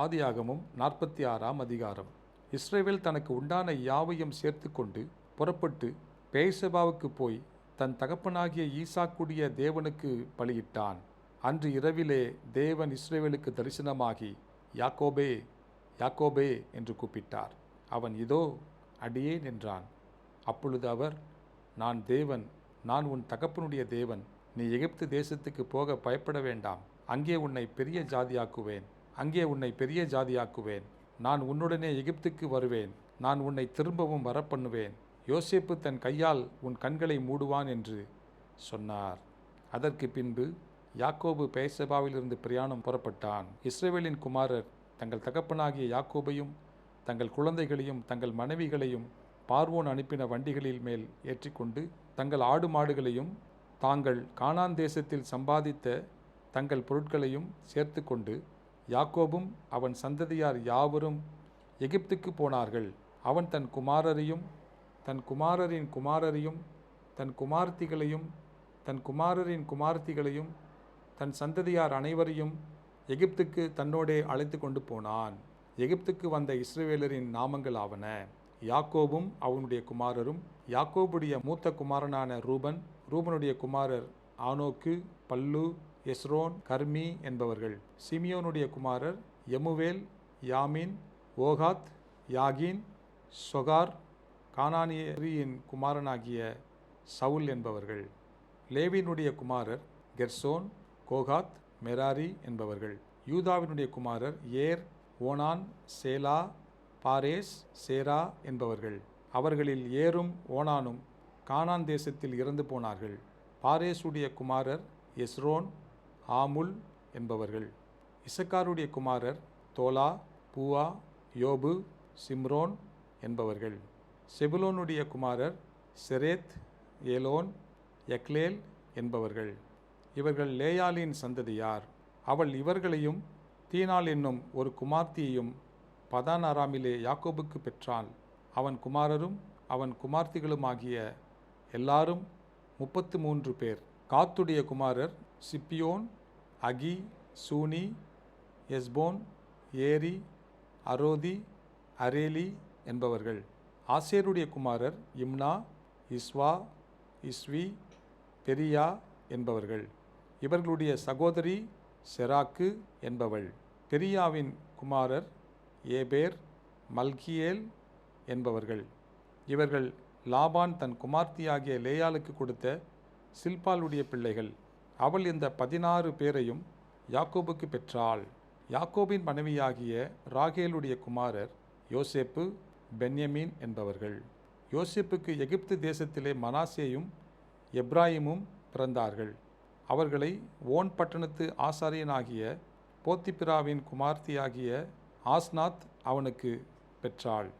ஆதியாகமும் நாற்பத்தி ஆறாம் அதிகாரம். இஸ்ரேவேல் தனக்கு உண்டான யாவையும் சேர்த்து கொண்டு புறப்பட்டு பேசபாவுக்கு போய் தன் தகப்பனாகிய ஈசாக்குடைய தேவனுக்கு பலியிட்டான். அன்று இரவிலே தேவன் இஸ்ரேவேலுக்கு தரிசனமாகி யாக்கோபே யாக்கோபே என்று கூப்பிட்டார். அவன் இதோ அடியேன் என்றான். அப்பொழுது அவர் நான் தேவன் நான் உன் தகப்பனுடைய தேவன். நீ எகிப்து தேசத்துக்கு போக பயப்பட வேண்டாம். அங்கே உன்னை பெரிய ஜாதியாக்குவேன். அங்கே உன்னை பெரிய ஜாதியாக்குவேன். நான் உன்னுடனே எகிப்துக்கு வருவேன். நான் உன்னை திரும்பவும் வரப்பண்ணுவேன். யோசேப்பு தன் கையால் உன் கண்களை மூடுவான் என்று சொன்னார். அதற்கு பின்பு யாக்கோபு பேசபாவிலிருந்து பிரயாணம் புறப்பட்டான். இஸ்ரேவேலின் குமாரர் தங்கள் தகப்பனாகிய யாக்கோபையும் தங்கள் குழந்தைகளையும் தங்கள் மனைவிகளையும் பார்வோன் அனுப்பின வண்டிகளில் மேல் ஏற்றிக்கொண்டு தங்கள் ஆடு மாடுகளையும் தாங்கள் காணான் தேசத்தில் சம்பாதித்த தங்கள் பொருட்களையும் சேர்த்து கொண்டு யாக்கோபும் அவன் சந்ததியார் யாவரும் எகிப்துக்கு போனார்கள். அவன் தன் குமாரரையும் தன் குமாரரின் குமாரரையும் தன் குமார்த்திகளையும் தன் குமாரரின் குமார்த்திகளையும் தன் சந்ததியார் அனைவரையும் எகிப்துக்கு தன்னோடே அழைத்து கொண்டு போனான். எகிப்துக்கு வந்த இஸ்ரவேலரின் நாமங்கள் ஆவன. யாக்கோபும் அவனுடைய குமாரரும் யாக்கோபுடைய மூத்த குமாரனான ரூபன் ரூபனுடைய குமாரர் ஆனோக்கு பல்லு எஸ்ரோன் கர்மி என்பவர்கள். சிமியோனுடைய குமாரர் எமுவேல் யாமின் ஓகாத் யாகின் சொகார் கானானியரியின் குமாரனாகிய சவுல் என்பவர்கள். லேவினுடைய குமாரர் கெர்சோன் கோகாத் மெராரி என்பவர்கள். யூதாவினுடைய குமாரர் ஏர் ஓனான் சேலா பாரேஸ் சேரா என்பவர்கள். அவர்களில் ஏரும் ஓனானும் கானான் தேசத்தில் இறந்து போனார்கள். பாரேசுடைய குமாரர் எஸ்ரோன் ஆமுல் என்பவர்கள். இசக்காருடைய குமாரர் தோலா பூவா யோபு சிம்ரோன் என்பவர்கள். செபுலோனுடைய குமாரர் செரேத் ஏலோன் எக்லேல் என்பவர்கள். இவர்கள் லேயாலின் சந்ததியார் அவள் இவர்களையும் தீனாள் என்னும் ஒரு குமார்த்தியையும் பதான் அராமிலே யாக்கோபுக்கு பெற்றாள். அவன் குமாரரும் அவன் குமார்த்திகளுமாகிய எல்லாரும் முப்பத்து மூன்று பேர். காத்துடைய குமாரர் சிப்பியோன் அகி சூனி எஸ்போன் ஏரி அரோதி அரேலி என்பவர்கள். ஆசேருடைய குமாரர் இம்னா இஸ்வா இஸ்வி பெரியா என்பவர்கள். இவர்களுடைய சகோதரி செராக்கு என்பவள். பெரியாவின் குமாரர் ஏபேர் மல்கியேல் என்பவர்கள். இவர்கள் லாபான் தன் குமார்த்தியாகிய லேயாளுக்கு கொடுத்த சில்பாலுடைய பிள்ளைகள். அவள் இந்த பதினாறு பேரையும் யாக்கோபுக்கு பெற்றாள். யாக்கோபின் மனைவியாகிய ராகேலுடைய குமாரர் யோசேப்பு பென்யமீன் என்பவர்கள். யோசேப்புக்கு எகிப்து தேசத்திலே மனாசேயும் எப்ராஹிமும் பிறந்தார்கள். அவர்களை ஓன் பட்டணத்து ஆசாரியனாகிய போத்திபிராவின் குமார்த்தியாகிய ஆஸ்நாத் அவனுக்கு பெற்றாள்.